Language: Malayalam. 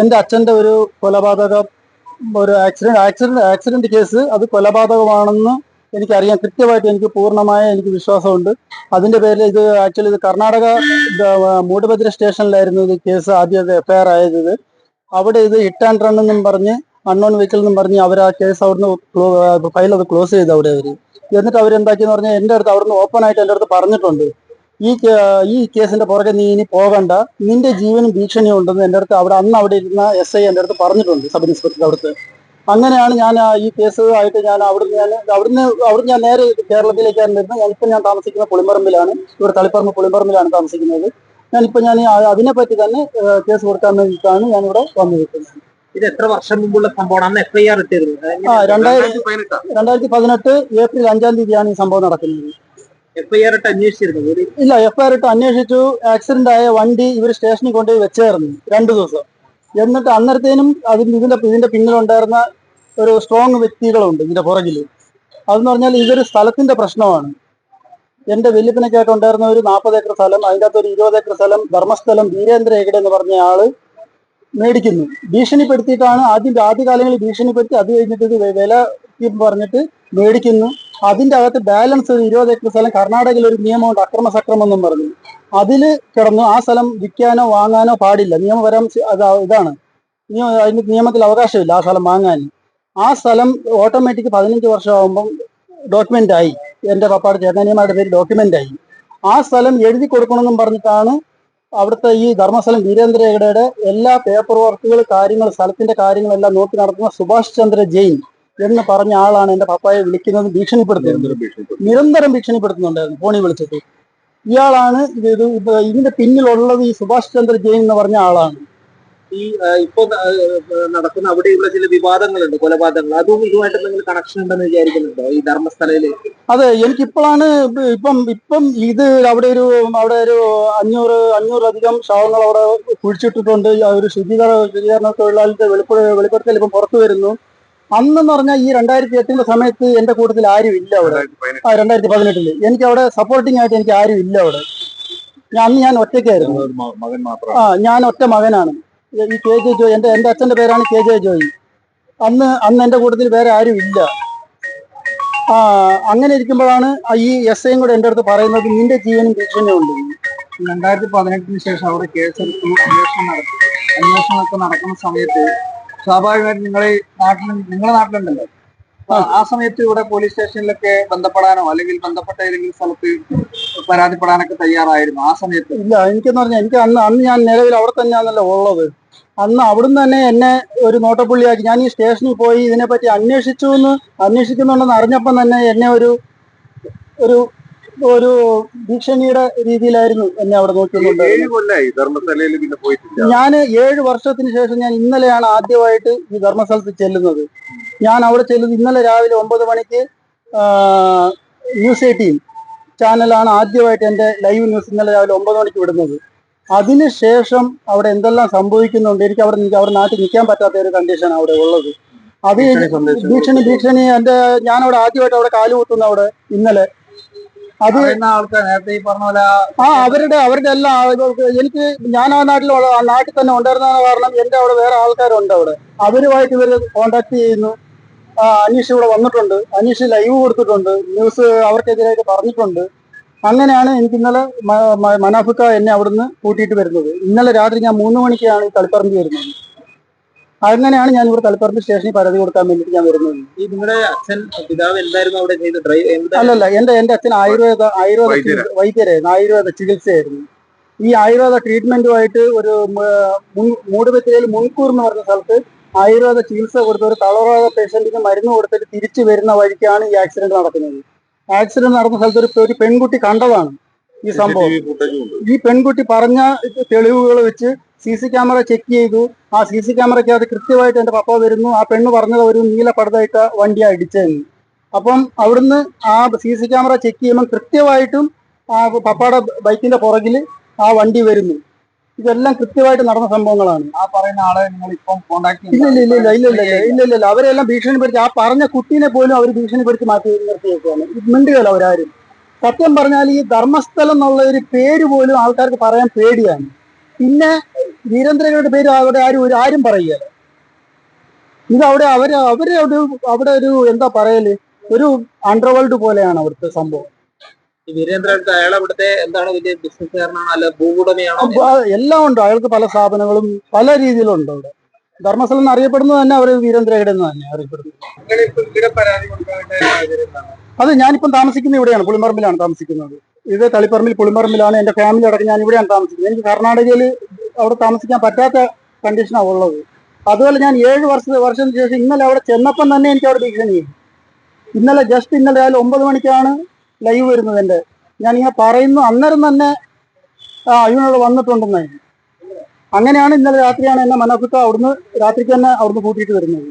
എന്റെ അച്ഛന്റെ ഒരു കൊലപാതകം ഒരു ആക്സിഡന്റ് ആക്സിഡന്റ് ആക്സിഡന്റ് കേസ് അത് കൊലപാതകമാണെന്ന് എനിക്കറിയാം. കൃത്യമായിട്ട് എനിക്ക് പൂർണമായ എനിക്ക് വിശ്വാസമുണ്ട്. അതിന്റെ പേരിൽ ഇത് ആക്ച്വലി ഇത് കർണാടക മൂടുപതിര സ്റ്റേഷനിലായിരുന്നു ഇത് കേസ് ആദ്യം എഫ്ഐആർ ആയത്. അവിടെ ഇത് ഹിറ്റ് ആൻഡ് റൺ എന്നും പറഞ്ഞ് അൺനോൺ വെഹിക്കിൾ എന്നും പറഞ്ഞ് അവർ ആ കേസ് അവിടുന്ന് ഫയൽ അത് ക്ലോസ് ചെയ്ത് അവിടെ അവർ എന്നിട്ട് അവരെന്താക്കിയെന്ന് പറഞ്ഞാൽ എന്റെ അടുത്ത് അവിടുന്ന് ഓപ്പൺ ആയിട്ട് എന്റെ അടുത്ത് പറഞ്ഞിട്ടുണ്ട്. ഈ ഈ കേസിന്റെ പുറകെ നീ ഇനി പോകണ്ട. നിന്റെ ജീവനും ഭീഷണിയും ഉണ്ടെന്ന് എന്റെ അടുത്ത് അവിടെ അന്ന് അവിടെ ഇരുന്ന എസ് ഐ എന്റെ അടുത്ത് പറഞ്ഞിട്ടുണ്ട് സബ് ഇൻസ്പെക്ടർ അവിടുത്തെ അങ്ങനെയാണ് ഞാൻ ഈ കേസ് ആയിട്ട് ഞാൻ അവിടുന്ന് ഞാൻ അവിടുന്ന് അവിടുന്ന് ഞാൻ നേരെ കേരളത്തിലേക്കാണ് വരുന്നത്. ഞാൻ ഇപ്പം ഞാൻ താമസിക്കുന്ന പുളിമ്പറമ്പിലാണ് ഇവിടെ തളിപ്പറമ്പ് പുളിമ്പറമ്പിലാണ് താമസിക്കുന്നത്. ഞാൻ ഞാനിപ്പോൾ ഞാൻ അതിനെ പറ്റി തന്നെ കേസ് കൊടുക്കാൻ വേണ്ടിയിട്ടാണ് ഞാൻ ഇവിടെ വന്നിരിക്കുന്നത്. ഇത് എത്ര വർഷം മുമ്പുള്ള സംഭവമാണ്? അന്ന് എഫ്ഐആർ ഇട്ടിരുന്നു. ആ രണ്ടായിരത്തി രണ്ടായിരത്തി പതിനെട്ട് ഏപ്രിൽ അഞ്ചാം തീയതിയാണ് ഈ സംഭവം നടക്കുന്നത്. എഫ്ഐആർ ഇട്ട് അന്വേഷിച്ചിരുന്നു? ഇല്ല എഫ്ഐആർ ഇട്ട് അന്വേഷിച്ചു. ആക്സിഡന്റ് ആയ വണ്ടി ഇവർ സ്റ്റേഷനിൽ കൊണ്ടുപോയി വെച്ചായിരുന്നു രണ്ടു ദിവസം. എന്നിട്ട് അന്നേരത്തേനും അതിന് ഇതിന്റെ ഇതിന്റെ പിന്നിലുണ്ടായിരുന്ന ഒരു സ്ട്രോങ് വ്യക്തികളുണ്ട് ഇതിന്റെ പുറകിൽ അതെന്ന് പറഞ്ഞാൽ ഇതൊരു സ്ഥലത്തിന്റെ പ്രശ്നമാണ്. എന്റെ വെല്ലുപ്പിനൊക്കെയായിട്ട് ഉണ്ടായിരുന്ന ഒരു നാൽപ്പത് ഏക്കർ സ്ഥലം അതിന്റെ അകത്ത് ഒരു ഇരുപത് ഏക്കർ സ്ഥലം ധർമ്മസ്ഥലം വീരേന്ദ്ര ഹെഗഡെ എന്ന് പറഞ്ഞ ആൾ മേടിക്കുന്നു. ഭീഷണിപ്പെടുത്തിയിട്ടാണ് ആദ്യം ആദ്യകാലങ്ങളിൽ ഭീഷണിപ്പെടുത്തി അത് കഴിഞ്ഞിട്ട് ഇത് വില പറഞ്ഞിട്ട് മേടിക്കുന്നു. അതിന്റെ അകത്ത് ബാലൻസ് ഒരു ഇരുപത് ഏക്കർ സ്ഥലം കർണാടകയിൽ ഒരു നിയമമുണ്ട് അക്രമ സക്രമം എന്നും പറഞ്ഞു. അതിൽ കിടന്നു ആ സ്ഥലം വിൽക്കാനോ വാങ്ങാനോ പാടില്ല. നിയമപരം ഇതാണ്. അതിന്റെ നിയമത്തിൽ അവകാശമില്ല ആ സ്ഥലം വാങ്ങാൻ. ആ സ്ഥലം ഓട്ടോമാറ്റിക് പതിനഞ്ച് വർഷമാകുമ്പം ഡോക്യുമെന്റ് ആയി. എന്റെ പപ്പാട് ചേട്ടനിയമാരുടെ പേര് ഡോക്യുമെന്റ് ആയി. ആ സ്ഥലം എഴുതി കൊടുക്കണമെന്നും പറഞ്ഞിട്ടാണ് അവിടുത്തെ ഈ ധർമ്മസ്ഥലം വീരേന്ദ്ര എല്ലാ പേപ്പർ വർക്കുകൾ കാര്യങ്ങൾ സ്ഥലത്തിന്റെ കാര്യങ്ങളെല്ലാം നോക്കി നടത്തുന്ന സുഭാഷ് ചന്ദ്ര ജെയിൻ. എന്ന് പറഞ്ഞ ആളാണ് എന്റെ പപ്പായെ വിളിക്കുന്നത് ഭീഷണിപ്പെടുത്തുന്നത് നിരന്തരം ഭീഷണിപ്പെടുത്തുന്നുണ്ടായിരുന്നു ഫോണിൽ വിളിച്ചിട്ട്. ഇയാളാണ് ഇത് ഇത് ഇത് ഇതിന്റെ പിന്നിലുള്ളത് ഈ സുഭാഷ് ചന്ദ്ര ജെയിൻ എന്ന് പറഞ്ഞ ആളാണ്. ഈ ഇപ്പൊ നടക്കുന്ന അവിടെ അവിടെയുള്ള ചില വിവാദങ്ങളുണ്ട് കൊലപാതകങ്ങൾ. അതും ഇതുമായിട്ട് എന്തെങ്കിലും കണക്ഷൻ ഉണ്ടെന്ന് വിചാരിക്കുന്നുണ്ടോ ഈ ധർമ്മസ്ഥലയിൽ? അതെ എനിക്കിപ്പോഴാണ് ഇപ്പം ഇപ്പം ഇത് അവിടെ ഒരു അവിടെ ഒരു അഞ്ഞൂറ് അഞ്ഞൂറിലധികം ശവങ്ങൾ അവിടെ കുഴിച്ചിട്ടിട്ടുണ്ട് ഒരു ശുചീകരണ ശുചീകരണ തൊഴിലാളിയുടെ വെളിപ്പെ വെളിപ്പെടുത്തൽ ഇപ്പം പുറത്തു വരുന്നു. അന്നെന്ന് പറഞ്ഞാൽ ഈ രണ്ടായിരത്തി എട്ടിന്റെ സമയത്ത് എന്റെ കൂട്ടത്തിൽ ആരും ഇല്ല അവിടെ. ആ രണ്ടായിരത്തി പതിനെട്ടിൽ. എനിക്ക് അവിടെ സപ്പോർട്ടിംഗ് ആയിട്ട് എനിക്ക് ആരും ഇല്ല അവിടെ. ഞാൻ അന്ന് ഞാൻ ഒറ്റയ്ക്കായിരുന്നു. ആ ഞാൻ ഒറ്റ മകനാണ്. ഈ കെ ജെ ജോയി എന്റെ എന്റെ അച്ഛന്റെ പേരാണ് കെ ജെ ജോയി. അന്ന് അന്ന് എന്റെ കൂട്ടത്തിൽ വേറെ ആരും ഇല്ല. ആ അങ്ങനെ ഇരിക്കുമ്പോഴാണ് ഈ എസ് ഐയും കൂടെ എന്റെ അടുത്ത് പറയുന്നത് നിന്റെ ജീവനും ഭീഷണിയും ഉണ്ട്. രണ്ടായിരത്തി പതിനെട്ടിന് ശേഷം അവിടെ കേസെടുത്തു അന്വേഷണം നടത്തി അന്വേഷണമൊക്കെ നടക്കുന്ന സമയത്ത് സ്വാഭാവികമായിട്ടും നിങ്ങളെ നാട്ടിൽ നിങ്ങളുടെ നാട്ടിലുണ്ടല്ലോ. ആ സമയത്ത് ഇവിടെ പോലീസ് സ്റ്റേഷനിലൊക്കെ ബന്ധപ്പെടാനോ അല്ലെങ്കിൽ ബന്ധപ്പെട്ട ഏതെങ്കിലും സ്ഥലത്ത് പരാതിപ്പെടാനൊക്കെ തയ്യാറായിരുന്നു ആ സമയത്ത്? ഇല്ല എനിക്കെന്ന് പറഞ്ഞാൽ എനിക്ക് അന്ന് അന്ന് ഞാൻ നിലവിൽ അവിടെ തന്നെയാണല്ലോ ഉള്ളത്. അന്ന് അവിടുന്ന് തന്നെ എന്നെ ഒരു നോട്ടപ്പുള്ളിയാക്കി ഞാൻ ഈ സ്റ്റേഷനിൽ പോയി ഇതിനെപ്പറ്റി അന്വേഷിച്ചു എന്ന് അന്വേഷിക്കുന്നുണ്ടെന്ന് അറിഞ്ഞപ്പം തന്നെ എന്നെ ഒരു ഒരു ഒരു ഭീഷണിയുടെ രീതിയിലായിരുന്നു എന്നെ അവിടെ നോക്കിയിട്ടുണ്ട് ഞാൻ ഏഴ് വർഷത്തിന് ശേഷം ഞാൻ ഇന്നലെയാണ് ആദ്യമായിട്ട് ഈ ധർമ്മസ്ഥലത്ത് ചെല്ലുന്നത്. ഞാൻ അവിടെ ചെല്ലുന്നത് ഇന്നലെ രാവിലെ ഒമ്പത് മണിക്ക് ന്യൂസ് എയ്റ്റീൻ ചാനലാണ് ആദ്യമായിട്ട് എന്റെ ലൈവ് ന്യൂസ് ഇന്നലെ രാവിലെ ഒമ്പത് മണിക്ക് വിടുന്നത്. അതിനുശേഷം അവിടെ എന്തെല്ലാം സംഭവിക്കുന്നുണ്ട്? എനിക്ക് അവിടെ അവിടെ നാട്ടിൽ നിൽക്കാൻ പറ്റാത്ത ഒരു കണ്ടീഷനാണ് അവിടെ ഉള്ളത്. അത് ഭീഷണി ഭീഷണി എന്റെ ഞാൻ അവിടെ ആദ്യമായിട്ട് അവിടെ കാലുകുത്തുന്നു അവിടെ ഇന്നലെ. അത് നേരത്തെ ഈ പറഞ്ഞ പോലെ ആ അവരുടെ അവരുടെ എല്ലാം എനിക്ക് ഞാൻ ആ നാട്ടിലുള്ള ആ നാട്ടിൽ തന്നെ ഉണ്ടായിരുന്ന കാരണം എന്റെ അവിടെ വേറെ ആൾക്കാരുണ്ട് അവിടെ. അവരുമായിട്ട് ഇവർ കോണ്ടാക്ട് ചെയ്യുന്നു. ആ, അനീഷ് ഇവിടെ വന്നിട്ടുണ്ട്. അനീഷ് ലൈവ് കൊടുത്തിട്ടുണ്ട്. ന്യൂസ് അവർക്കെതിരായിട്ട് പറഞ്ഞിട്ടുണ്ട്. അങ്ങനെയാണ് എനിക്ക് ഇന്നലെ മനാഫിക്ക എന്നെ അവിടുന്ന് കൂട്ടിയിട്ട് വരുന്നത്. ഇന്നലെ രാത്രി ഞാൻ മൂന്ന് മണിക്കാണ് ഈ തളിപ്പറമ്പ് വരുന്നത്. അങ്ങനെയാണ് ഞാൻ ഇവിടെ തലപ്പറമ്പ് സ്റ്റേഷനിൽ പരാതി കൊടുക്കാൻ വേണ്ടി ഞാൻ വരുന്നത്. ഈ നിങ്ങളുടെ അച്ഛൻ പിതാവ് എന്തായിരുന്നു അവിടെ ചെയ്ത് ഡ്രൈവ് അല്ലല്ല എന്റെ എന്റെ അച്ഛൻ ആയുർവേദ ആയുർവേദ വൈദ്യരായിരുന്നു ആയുർവേദ ചികിത്സയായിരുന്നു. ഈ ആയുർവേദ ട്രീറ്റ്മെന്റുമായിട്ട് ഒരു മ- മുൻ- മൂടുപെത്തിരയിൽ മുൻകൂർ എന്ന് പറഞ്ഞ സ്ഥലത്ത് ആയുർവേദ ചികിത്സ കൊടുത്ത ഒരു തളർവാദ പേഷ്യന്റിന് മരുന്ന് കൊടുത്തിട്ട് തിരിച്ചു വരുന്ന വഴിക്കാണ് ഈ ആക്സിഡന്റ് നടക്കുന്നത്. ആക്സിഡന്റ് നടന്ന സ്ഥലത്ത് ഒരു പെൺകുട്ടി കണ്ടതാണ്. ഈ സംഭവം. ഈ പെൺകുട്ടി പറഞ്ഞ തെളിവുകൾ വെച്ച് സി സി ക്യാമറ ചെക്ക് ചെയ്തു. ആ സി സി ക്യാമറയ്ക്കകത്ത് കൃത്യമായിട്ട് എന്റെ പപ്പ വരുന്നു ആ പെണ്ണ് പറഞ്ഞത് ഒരു നീല പടുതായിട്ട വണ്ടി ഇടിച്ചതെന്ന്. അപ്പം അവിടുന്ന് ആ സി സി ക്യാമറ ചെക്ക് ചെയ്യുമ്പോൾ കൃത്യമായിട്ടും ആ പപ്പയുടെ ബൈക്കിന്റെ പുറകിൽ ആ വണ്ടി വരുന്നു. ഇതെല്ലാം കൃത്യമായിട്ട് നടന്ന സംഭവങ്ങളാണ്. ആ പറയുന്ന ആളെ നിങ്ങൾ ഇപ്പം കോണ്ടാക്ട് ഇല്ല ഇല്ല ഇല്ല ഇല്ല ഇല്ല ഇല്ല ഇല്ല. ഇല്ല അവരെല്ലാം ഭീഷണിപ്പെടുത്തി. ആ പറഞ്ഞ കുട്ടീനെ പോലും അവർ ഭീഷണിപ്പെടുത്തി മാറ്റി നിർത്തിയേക്കുവാണ്. മിണ്ടുകയല്ല അവരാരും. സത്യം പറഞ്ഞാൽ ഈ ധർമ്മസ്ഥലം എന്നുള്ള ഒരു പേര് പോലും ആൾക്കാർക്ക് പറയാൻ പേടിയാണ്. പിന്നെ വീരേന്ദ്രയുടെ പേര് അവിടെ ആരും ഒരു ആരും പറയുകയല്ല ഇത് അവിടെ അവർ അവരെ ഒരു അവിടെ ഒരു എന്താ പറയൽ? ഒരു അണ്ടർവേൾഡ് പോലെയാണ് അവിടുത്തെ സംഭവം. ഈ വീരേന്ദ്രൻ അയാൾ അവിടുത്തെ എന്താണ് വലിയ ബിസിനസ്സുകാരനാണോ അല്ല ഭൂവുടമയാണോ? എല്ലാം ഉണ്ട്. അയാൾക്ക് പല സ്ഥാപനങ്ങളും പല രീതിയിലുണ്ട് അവിടെ. ധർമ്മസ്ഥലം എന്ന് അറിയപ്പെടുന്നത് തന്നെ അവർ വീരേന്ദ്രഹേഡ് എന്ന് തന്നെ അറിയപ്പെടുന്നത്. അത് ഞാനിപ്പം താമസിക്കുന്നത് ഇവിടെയാണ് പുളിമറമ്പിലാണ് താമസിക്കുന്നത്. ഇത് തളിപ്പറമ്പിൽ പുളിമറമ്പിലാണ് എന്റെ ഫാമിലി അടക്കം ഞാൻ ഇവിടെയാണ് താമസിക്കുന്നത്. എനിക്ക് കർണാടകയിൽ അവിടെ താമസിക്കാൻ പറ്റാത്ത കണ്ടീഷനാണ് ഉള്ളത്. അതുപോലെ ഞാൻ ഏഴ് വർഷ വർഷത്തിന് ശേഷം ഇന്നലെ അവിടെ ചെന്നപ്പം തന്നെ എനിക്ക് അവിടെ ഭീഷണി ഇന്നലെ ജസ്റ്റ് ഇന്നലെ രാവിലെ ഒമ്പത് മണിക്കാണ് ലൈവ് വരുന്നത് എന്റെ. ഞാനിങ്ങനെ പറയുന്നു അന്നേരം തന്നെ ആ ഇവനോട് വന്നിട്ടുണ്ടെന്ന് അങ്ങനെയാണ് ഇന്നലെ രാത്രിയാണ് എന്നെ മനോഫിക്ക അവിടുന്ന് രാത്രിക്ക് തന്നെ അവിടുന്ന് കൂട്ടിയിട്ട് വരുന്നത്.